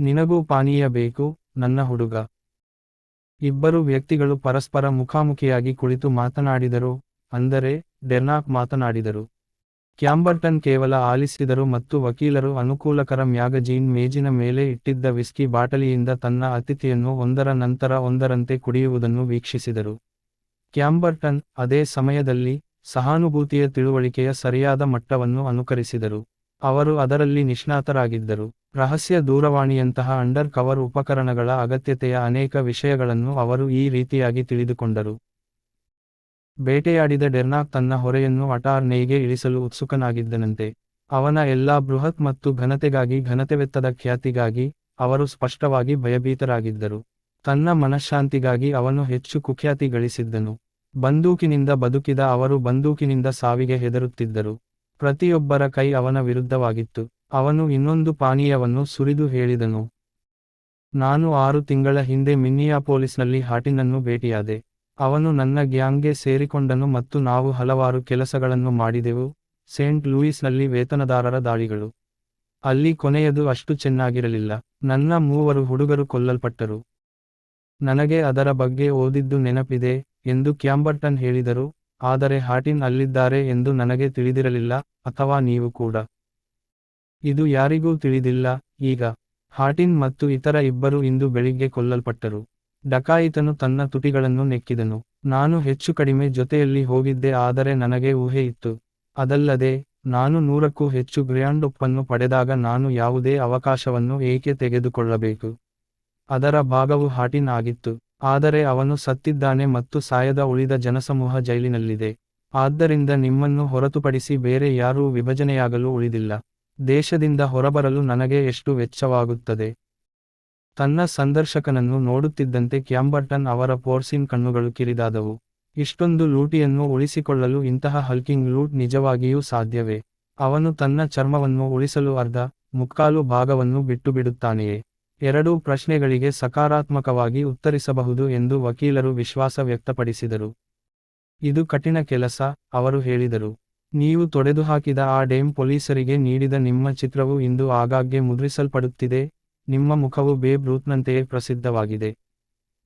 ನಿನಗೂ ಪಾನೀಯ ಬೇಕು, ನನ್ನ ಹುಡುಗ. ಇಬ್ಬರು ವ್ಯಕ್ತಿಗಳು ಪರಸ್ಪರ ಮುಖಾಮುಖಿಯಾಗಿ ಕುಳಿತು ಮಾತನಾಡಿದರು, ಅಂದರೆ ಡೆರ್ನಾಕ್ ಮಾತನಾಡಿದರು. ಕ್ಯಾಂಬರ್ಟನ್ ಕೇವಲ ಆಲಿಸಿದರು ಮತ್ತು ವಕೀಲರು ಅನುಕೂಲಕರ ಮ್ಯಾಗಜೀನ್ ಮೇಜಿನ ಮೇಲೆ ಇಟ್ಟಿದ್ದ ವಿಸ್ಕಿ ಬಾಟಲಿಯಿಂದ ತನ್ನ ಅತಿಥಿಯನ್ನು ಒಂದರ ನಂತರ ಒಂದರಂತೆ ಕುಡಿಯುವುದನ್ನು ವೀಕ್ಷಿಸಿದರು. ಕ್ಯಾಂಬರ್ಟನ್ ಅದೇ ಸಮಯದಲ್ಲಿ ಸಹಾನುಭೂತಿಯ ತಿಳುವಳಿಕೆಯ ಸರಿಯಾದ ಮಟ್ಟವನ್ನು ಅನುಕರಿಸಿದರು. ಅವರು ಅದರಲ್ಲಿ ನಿಷ್ಣಾತರಾಗಿದ್ದರು. ರಹಸ್ಯ ದೂರವಾಣಿಯಂತಹ ಅಂಡರ್ ಕವರ್ ಉಪಕರಣಗಳ ಅಗತ್ಯತೆಯ ಅನೇಕ ವಿಷಯಗಳನ್ನು ಅವರು ಈ ರೀತಿಯಾಗಿ ತಿಳಿದುಕೊಂಡರು. ಬೇಟೆಯಾಡಿದ ಡೆರ್ನಾಕ್ ತನ್ನ ಹೊರೆಯನ್ನು ಅಟಾರ್ನೇಯ್ಗೆ ಇಳಿಸಲು ಉತ್ಸುಕನಾಗಿದ್ದನಂತೆ. ಅವನ ಎಲ್ಲಾ ಬೃಹತ್ ಮತ್ತು ಘನತೆಗಾಗಿ ಘನತೆವೆತ್ತದ ಖ್ಯಾತಿಗಾಗಿ ಅವರು ಸ್ಪಷ್ಟವಾಗಿ ಭಯಭೀತರಾಗಿದ್ದರು. ತನ್ನ ಮನಃಶಾಂತಿಗಾಗಿ ಅವನು ಹೆಚ್ಚು ಕುಖ್ಯಾತಿ ಗಳಿಸಿದ್ದನು. ಬಂದೂಕಿನಿಂದ ಬದುಕಿದ ಅವರು ಬಂದೂಕಿನಿಂದ ಸಾವಿಗೆ ಹೆದರುತ್ತಿದ್ದರು. ಪ್ರತಿಯೊಬ್ಬರ ಕೈ ಅವನ ವಿರುದ್ಧವಾಗಿತ್ತು. ಅವನು ಇನ್ನೊಂದು ಪಾನೀಯವನ್ನು ಸುರಿದು ಹೇಳಿದನು. ನಾನು ಆರು ತಿಂಗಳ ಹಿಂದೆ ಮಿನ್ನಿಯಾಪೋಲಿಸ್ನಲ್ಲಿ ಹಾಟಿನನ್ನು ಭೇಟಿಯಾದೆ. ಅವನು ನನ್ನ ಗ್ಯಾಂಗ್ಗೆ ಸೇರಿಕೊಂಡನು ಮತ್ತು ನಾವು ಹಲವಾರು ಕೆಲಸಗಳನ್ನು ಮಾಡಿದೆವು, ಸೇಂಟ್ ಲೂಯಿಸ್ನಲ್ಲಿ ವೇತನದಾರರ ದಾಳಿಗಳು. ಅಲ್ಲಿ ಕೊನೆಯದು ಅಷ್ಟು ಚೆನ್ನಾಗಿರಲಿಲ್ಲ. ನನ್ನ ಮೂವರು ಹುಡುಗರು ಕೊಲ್ಲಲ್ಪಟ್ಟರು. ನನಗೆ ಅದರ ಬಗ್ಗೆ ಓದಿದ್ದು ನೆನಪಿದೆ ಎಂದು ಕ್ಯಾಂಬರ್ಟನ್ ಹೇಳಿದರು, ಆದರೆ ಹಾಟಿನ್ ಅಲ್ಲಿದ್ದಾರೆ ಎಂದು ನನಗೆ ತಿಳಿದಿರಲಿಲ್ಲ, ಅಥವಾ ನೀವು ಕೂಡ. ಇದು ಯಾರಿಗೂ ತಿಳಿದಿಲ್ಲ. ಈಗ ಹಾಟಿನ್ ಮತ್ತು ಇತರ ಇಬ್ಬರು ಇಂದು ಬೆಳಿಗ್ಗೆ ಕೊಲ್ಲಲ್ಪಟ್ಟರು. ಡಕಾಯಿತನು ತನ್ನ ತುಟಿಗಳನ್ನು ನೆಕ್ಕಿದನು. ನಾನು ಹೆಚ್ಚು ಕಡಿಮೆ ಜೊತೆಯಲ್ಲಿ ಹೋಗಿದ್ದೆ, ಆದರೆ ನನಗೆ ಊಹೆ ಇತ್ತು. ಅದಲ್ಲದೆ, ನಾನು ನೂರಕ್ಕೂ ಹೆಚ್ಚು ಗ್ರ್ಯಾಂಡ್ ಉಪ್ಪನ್ನು ಪಡೆದಾಗ ನಾನು ಯಾವುದೇ ಅವಕಾಶವನ್ನು ಏಕೆ ತೆಗೆದುಕೊಳ್ಳಬೇಕು? ಅದರ ಭಾಗವು ಹಾಟಿನ್ ಆಗಿತ್ತು. ಆದರೆ ಅವನು ಸತ್ತಿದ್ದಾನೆ ಮತ್ತು ಸಾಯದ ಉಳಿದ ಜನಸಮೂಹ ಜೈಲಿನಲ್ಲಿದೆ. ಆದ್ದರಿಂದ ನಿಮ್ಮನ್ನು ಹೊರತುಪಡಿಸಿ ಬೇರೆ ಯಾರೂ ವಿಭಜನೆಯಾಗಲು ಉಳಿದಿಲ್ಲ. ದೇಶದಿಂದ ಹೊರಬರಲು ನನಗೆ ಎಷ್ಟು ವೆಚ್ಚವಾಗುತ್ತದೆ? ತನ್ನ ಸಂದರ್ಶಕನನ್ನು ನೋಡುತ್ತಿದ್ದಂತೆ ಕ್ಯಾಂಬರ್ಟನ್ ಅವರ ಪೋರ್ಸಿನ್ ಕಣ್ಣುಗಳು ಕಿರಿದಾದವು. ಇಷ್ಟೊಂದು ಲೂಟಿಯನ್ನು ಉಳಿಸಿಕೊಳ್ಳಲು ಇಂತಹ ಹಲ್ಕಿಂಗ್ ಲೂಟ್ ನಿಜವಾಗಿಯೂ ಸಾಧ್ಯವೇ? ಅವನು ತನ್ನ ಚರ್ಮವನ್ನು ಉಳಿಸಲು ಅರ್ಧ ಮುಕ್ಕಾಲು ಭಾಗವನ್ನು ಬಿಟ್ಟುಬಿಡುತ್ತಾನೆಯೇ? ಎರಡೂ ಪ್ರಶ್ನೆಗಳಿಗೆ ಸಕಾರಾತ್ಮಕವಾಗಿ ಉತ್ತರಿಸಬಹುದು ಎಂದು ವಕೀಲರು ವಿಶ್ವಾಸ ವ್ಯಕ್ತಪಡಿಸಿದರು. ಇದು ಕಠಿಣ ಕೆಲಸ, ಅವರು ಹೇಳಿದರು. ನೀವು ತೊಡೆದುಹಾಕಿದ ಆ ಡೇಮ್ ಪೊಲೀಸರಿಗೆ ನೀಡಿದ ನಿಮ್ಮ ಚಿತ್ರವು ಇಂದು ಆಗಾಗ್ಗೆ ಮುದ್ರಿಸಲ್ಪಡುತ್ತಿದೆ. ನಿಮ್ಮ ಮುಖವು ಬೇಬ್ ರೂತ್ನಂತೆಯೇ ಪ್ರಸಿದ್ಧವಾಗಿದೆ.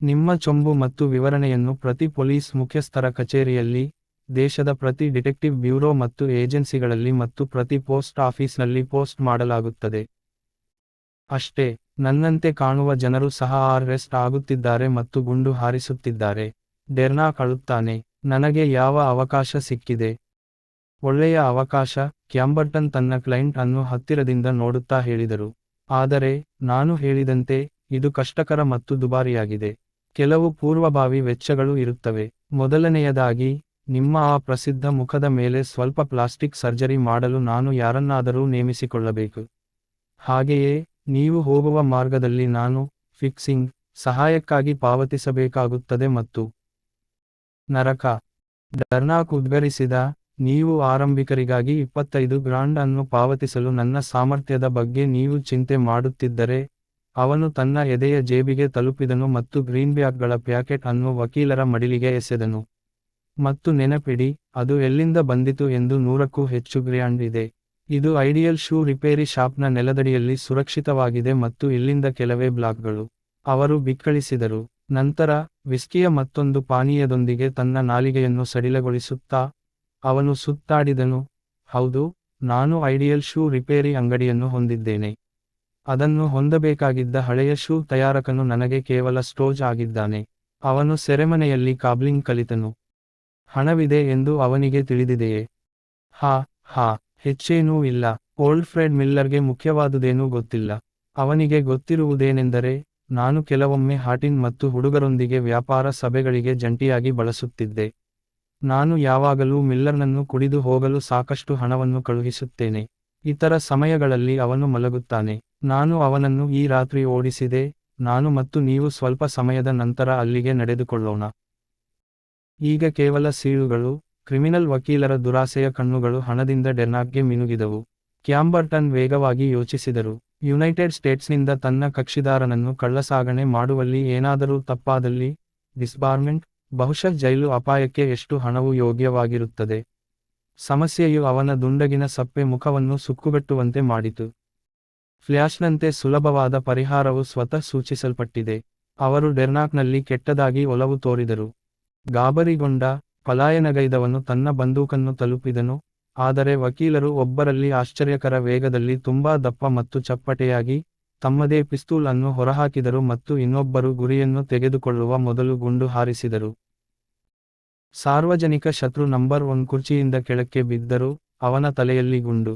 ನಿಮ್ಮ ಚೊಂಬು ಮತ್ತು ವಿವರಣೆಯನ್ನು ಪ್ರತಿ ಪೊಲೀಸ್ ಮುಖ್ಯಸ್ಥರ ಕಚೇರಿಯಲ್ಲಿ, ದೇಶದ ಪ್ರತಿ ಡಿಟೆಕ್ಟಿವ್ ಬ್ಯೂರೋ ಮತ್ತು ಏಜೆನ್ಸಿಗಳಲ್ಲಿ ಮತ್ತು ಪ್ರತಿ ಪೋಸ್ಟ್ ಆಫೀಸ್ನಲ್ಲಿ ಪೋಸ್ಟ್ ಮಾಡಲಾಗುತ್ತದೆ. ಅಷ್ಟೇ, ನನ್ನಂತೆ ಕಾಣುವ ಜನರು ಸಹ ಅರೆಸ್ಟ್ ಆಗುತ್ತಿದ್ದಾರೆ ಮತ್ತು ಗುಂಡು ಹಾರಿಸುತ್ತಿದ್ದಾರೆ. ಡೆರ್ನಾ ಕಳುತ್ತಾನೆ, ನನಗೆ ಯಾವ ಅವಕಾಶ ಸಿಕ್ಕಿದೆ? ಒಳ್ಳೆಯ ಅವಕಾಶ, ಕ್ಯಾಂಬರ್ಟನ್ ತನ್ನ ಕ್ಲೈಂಟ್ ಅನ್ನು ಹತ್ತಿರದಿಂದ ನೋಡುತ್ತಾ ಹೇಳಿದರು. ಆದರೆ, ನಾನು ಹೇಳಿದಂತೆ, ಇದು ಕಷ್ಟಕರ ಮತ್ತು ದುಬಾರಿಯಾಗಿದೆ. ಕೆಲವು ಪೂರ್ವಭಾವಿ ವೆಚ್ಚಗಳು ಇರುತ್ತವೆ. ಮೊದಲನೆಯದಾಗಿ, ನಿಮ್ಮ ಆ ಪ್ರಸಿದ್ಧ ಮುಖದ ಮೇಲೆ ಸ್ವಲ್ಪ ಪ್ಲಾಸ್ಟಿಕ್ ಸರ್ಜರಿ ಮಾಡಲು ನಾನು ಯಾರನ್ನಾದರೂ ನೇಮಿಸಿಕೊಳ್ಳಬೇಕು. ಹಾಗೆಯೇ, ನೀವು ಹೋಗುವ ಮಾರ್ಗದಲ್ಲಿ ನಾನು ಫಿಕ್ಸಿಂಗ್, ಸಹಾಯಕ್ಕಾಗಿ ಪಾವತಿಸಬೇಕಾಗುತ್ತದೆ ಮತ್ತು ನರಕ ಡರ್ನಾಕ್ ಉದ್ಗರಿಸಿದ ನೀವು ಆರಂಭಿಕರಿಗಾಗಿ ಇಪ್ಪತ್ತೈದು ಗ್ರಾಂಡ್ ಅನ್ನು ಪಾವತಿಸಲು ನನ್ನ ಸಾಮರ್ಥ್ಯದ ಬಗ್ಗೆ ನೀವು ಚಿಂತೆ ಮಾಡುತ್ತಿದ್ದರೆ, ಅವನು ತನ್ನ ಎದೆಯ ಜೇಬಿಗೆ ತಲುಪಿದನು ಮತ್ತು ಗ್ರೀನ್ಬ್ಯಾಗ್ಗಳ ಪ್ಯಾಕೆಟ್ ಅನ್ನು ವಕೀಲರ ಮಡಿಲಿಗೆ ಎಸೆದನು. ಮತ್ತು ನೆನಪಿಡಿ, ಅದು ಎಲ್ಲಿಂದ ಬಂದಿತು ಎಂದು ನೂರಕ್ಕೂ ಹೆಚ್ಚು ಗ್ರ್ಯಾಂಡ್ ಇದೆ. ಇದು ಐಡಿಯಲ್ ಶೂ ರಿಪೇರಿ ಶಾಪ್ನ ನೆಲದಡಿಯಲ್ಲಿ ಸುರಕ್ಷಿತವಾಗಿದೆ ಮತ್ತು ಇಲ್ಲಿಂದ ಕೆಲವೇ ಬ್ಲಾಕ್ಗಳು. ಅವರು ಬಿಕ್ಕಳಿಸಿದರು. ನಂತರ, ವಿಸ್ಕಿಯ ಮತ್ತೊಂದು ಪಾನೀಯದೊಂದಿಗೆ ತನ್ನ ನಾಲಿಗೆಯನ್ನು ಸಡಿಲಗೊಳಿಸುತ್ತಾ ಅವನು ಸುತ್ತಾಡಿದನು, ಹೌದು, ನಾನು ಐಡಿಯಲ್ ಶೂ ರಿಪೇರಿ ಅಂಗಡಿಯನ್ನು ಹೊಂದಿದ್ದೇನೆ. ಅದನ್ನು ಹೊಂದಬೇಕಾಗಿದ್ದ ಹಳೆಯ ಶೂ ತಯಾರಕನು ನನಗೆ ಕೇವಲ ಸ್ಟೋಜ್ ಆಗಿದ್ದಾನೆ. ಅವನು ಸೆರೆಮನೆಯಲ್ಲಿ ಕಾಬ್ಲಿಂಗ್ ಕಲಿತನು. ಹಣವಿದೆ ಎಂದು ಅವನಿಗೆ ತಿಳಿದಿದೆಯೇ? ಹಾ ಹಾ, ಹೆಚ್ಚೇನೂ ಇಲ್ಲ. ಓಲ್ಡ್ ಫ್ರೆಡ್ ಮಿಲ್ಲರ್ಗೆ ಮುಖ್ಯವಾದುದೇನೂ ಗೊತ್ತಿಲ್ಲ. ಅವನಿಗೆ ಗೊತ್ತಿರುವುದೇನೆಂದರೆ, ನಾನು ಕೆಲವೊಮ್ಮೆ ಹಾಟಿನ್ ಮತ್ತು ಹುಡುಗರೊಂದಿಗೆ ವ್ಯಾಪಾರ ಸಭೆಗಳಿಗೆ ಜಂಟಿಯಾಗಿ ಬಳಸುತ್ತಿದ್ದೆ. ನಾನು ಯಾವಾಗಲೂ ಮಿಲ್ಲರ್ನನ್ನು ಕುಡಿದು ಹೋಗಲು ಸಾಕಷ್ಟು ಹಣವನ್ನು ಕಳುಹಿಸುತ್ತೇನೆ. ಇತರ ಸಮಯಗಳಲ್ಲಿ ಅವನು ಮಲಗುತ್ತಾನೆ. ನಾನು ಅವನನ್ನು ಈ ರಾತ್ರಿ ಓಡಿಸಿದೆ. ನಾನು ಮತ್ತು ನೀವು ಸ್ವಲ್ಪ ಸಮಯದ ನಂತರ ಅಲ್ಲಿಗೆ ನಡೆದುಕೊಳ್ಳೋಣ. ಈಗ ಕೇವಲ ಸೀಳುಗಳು, ಕ್ರಿಮಿನಲ್ ವಕೀಲರ ದುರಾಸೆಯ ಕಣ್ಣುಗಳು ಹಣದಿಂದ ಡೆರ್ನಾಕ್ಗೆ ಮಿನುಗಿದವು. ಕ್ಯಾಂಬರ್ಟನ್ ವೇಗವಾಗಿ ಯೋಚಿಸಿದರು. ಯುನೈಟೆಡ್ ಸ್ಟೇಟ್ಸ್ನಿಂದ ತನ್ನ ಕಕ್ಷಿದಾರನನ್ನು ಕಳ್ಳಸಾಗಣೆ ಮಾಡುವಲ್ಲಿ ಏನಾದರೂ ತಪ್ಪಾದಲ್ಲಿ, ಡಿಸ್ಬಾರ್ಮೆಂಟ್ ಬಹುಶಃ ಜೈಲು ಅಪಾಯಕ್ಕೆ ಎಷ್ಟು ಹಣವು ಯೋಗ್ಯವಾಗಿರುತ್ತದೆ. ಸಮಸ್ಯೆಯು ಅವನ ದುಂಡಗಿನ ಸಪ್ಪೆ ಮುಖವನ್ನು ಸುಕ್ಕುಗಟ್ಟುವಂತೆ ಮಾಡಿತು. ಫ್ಲ್ಯಾಶ್ನಂತೆ ಸುಲಭವಾದ ಪರಿಹಾರವು ಸ್ವತಃ ಸೂಚಿಸಲ್ಪಟ್ಟಿದೆ. ಅವರು ಡೆರ್ನಾಕ್ನಲ್ಲಿ ಕೆಟ್ಟದಾಗಿ ಒಲವು ತೋರಿದರು. ಗಾಬರಿಗೊಂಡ ಪಲಾಯನಗೈದವನು ತನ್ನ ಬಂದೂಕನ್ನು ತಲುಪಿದನು. ಆದರೆ ವಕೀಲರು ಒಬ್ಬರಲ್ಲಿ ಆಶ್ಚರ್ಯಕರ ವೇಗದಲ್ಲಿ ತುಂಬಾ ದಪ್ಪ ಮತ್ತು ಚಪ್ಪಟೆಯಾಗಿ ತಮ್ಮದೇ ಪಿಸ್ತೂಲ್ ಅನ್ನು ಹೊರಹಾಕಿದರು ಮತ್ತು ಇನ್ನೊಬ್ಬರು ಗುರಿಯನ್ನು ತೆಗೆದುಕೊಳ್ಳುವ ಮೊದಲು ಗುಂಡು ಹಾರಿಸಿದರು. ಸಾರ್ವಜನಿಕ ಶತ್ರು ನಂಬರ್ ಒನ್ ಕುರ್ಚಿಯಿಂದ ಕೆಳಕ್ಕೆ ಬಿದ್ದರು, ಅವನ ತಲೆಯಲ್ಲಿ ಗುಂಡು.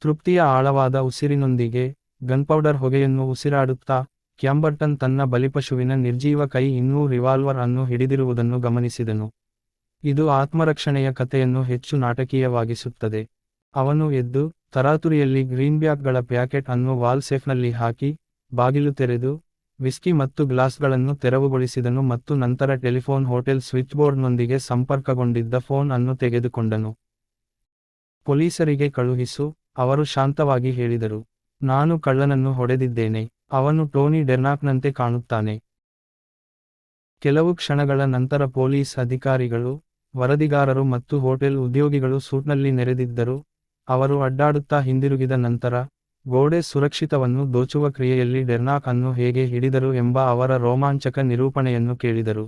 ತೃಪ್ತಿಯ ಆಳವಾದ ಉಸಿರಿನೊಂದಿಗೆ ಗನ್ಪೌಡರ್ ಹೊಗೆಯನ್ನು ಉಸಿರಾಡುತ್ತಾ, ಕ್ಯಾಂಬರ್ಟನ್ ತನ್ನ ಬಲಿಪಶುವಿನ ನಿರ್ಜೀವ ಕೈ ಇನ್ನೂ ರಿವಾಲ್ವರ್ ಅನ್ನು ಹಿಡಿದಿರುವುದನ್ನು ಗಮನಿಸಿದನು. ಇದು ಆತ್ಮರಕ್ಷಣೆಯ ಕಥೆಯನ್ನು ಹೆಚ್ಚು ನಾಟಕೀಯವಾಗಿಸುತ್ತದೆ. ಅವನು ಎದ್ದು ತರಾತುರಿಯಲ್ಲಿ ಗ್ರೀನ್ಬ್ಯಾಕ್ಗಳ ಪ್ಯಾಕೆಟ್ ಅನ್ನು ವಾಲ್ ಸೇಫ್ನಲ್ಲಿ ಹಾಕಿ, ಬಾಗಿಲು ತೆರೆದು, ವಿಸ್ಕಿ ಮತ್ತು ಗ್ಲಾಸ್ಗಳನ್ನು ತೆರವುಗೊಳಿಸಿದನು ಮತ್ತು ನಂತರ ಟೆಲಿಫೋನ್ ಹೋಟೆಲ್ ಸ್ವಿಚ್ಬೋರ್ಡ್ನೊಂದಿಗೆ ಸಂಪರ್ಕಗೊಂಡಿದ್ದ ಫೋನ್ ಅನ್ನು ತೆಗೆದುಕೊಂಡನು. ಪೊಲೀಸರಿಗೆ ಕಳುಹಿಸು, ಅವರು ಶಾಂತವಾಗಿ ಹೇಳಿದರು. ನಾನು ಕಳ್ಳನನ್ನು ಹೊಡೆದಿದ್ದೇನೆ, ಅವನು ಟೋನಿ ಡೆರ್ನಾಕ್ನಂತೆ ಕಾಣುತ್ತಾನೆ. ಕೆಲವು ಕ್ಷಣಗಳ ನಂತರ ಪೊಲೀಸ್ ಅಧಿಕಾರಿಗಳು, ವರದಿಗಾರರು ಮತ್ತು ಹೋಟೆಲ್ ಉದ್ಯೋಗಿಗಳು ಸೂಟ್ನಲ್ಲಿ ನೆರೆದಿದ್ದರು ಅವರು ಅಡ್ಡಾಡುತ್ತಾ ಹಿಂದಿರುಗಿದ ನಂತರ, ಗೋಡೆ ಸುರಕ್ಷಿತವನ್ನು ದೋಚುವ ಕ್ರಿಯೆಯಲ್ಲಿ ಡೆರ್ನಾಕ್ ಅನ್ನು ಹೇಗೆ ಹಿಡಿದರು ಎಂಬ ಅವರ ರೋಮಾಂಚಕ ನಿರೂಪಣೆಯನ್ನು ಕೇಳಿದರು.